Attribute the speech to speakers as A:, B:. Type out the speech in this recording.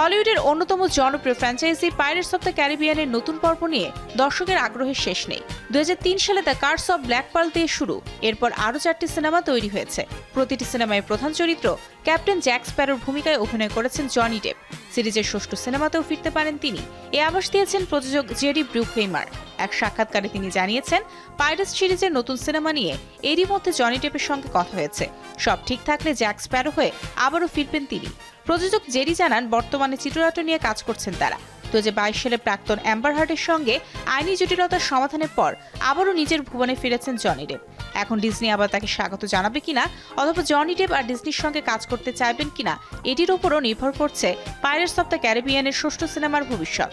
A: হলিউডের অন্যতম জনপ্রিয় ফ্র্যাঞ্চাইজি পাইরেটস অব দ্য ক্যারিবিয়ানের নতুন পর্ব নিয়ে দর্শকের আগ্রহের শেষ নেই। দু হাজার তিন সালে the curse of black pearl দিয়ে শুরু। এরপর আরও চারটি সিনেমা তৈরি হয়েছে। প্রতিটি সিনেমায় প্রধান চরিত্র ক্যাপ্টেন জ্যাক স্প্যারোর ভূমিকায় অভিনয় করেছেন জনি ডেপ। সিরিজের ষষ্ঠ সিনেমাতেও ফিরতে পারেন তিনি। এ আভাস দিয়েছেন প্রযোজক জেডি ব্রুকহেইমার। এক সাক্ষাৎকারে তিনি জানিয়েছেন পাইরাস সিরিজের নতুন সিনেমা নিয়ে এরই মধ্যে জনি টেপের সঙ্গে কথা হয়েছে। সব ঠিক থাকলে জ্যাক স্প্যারো হয়ে আবারও ফিরবেন তিনি। প্রযোজক জেরি জানান, বর্তমানে চিত্রনাট্য নিয়ে কাজ করছেন তারা। দু সালে প্রাক্তন অ্যাম্বার হার্টের সঙ্গে আইনি জটিলতার সমাধানের পর আবারও নিজের ভুবনে ফিরেছেন জনি ডেপ এখন ডিজনি আবার তাকে স্বাগত জানাবে কিনা, অথবা জনি ডেপ আর ডিজনির সঙ্গে কাজ করতে চাইবেন কিনা, এটির ওপরও নির্ভর করছে পাইরেটস অব দ্য ক্যারিবিয়ানের ষষ্ঠ সিনেমার ভবিষ্যৎ।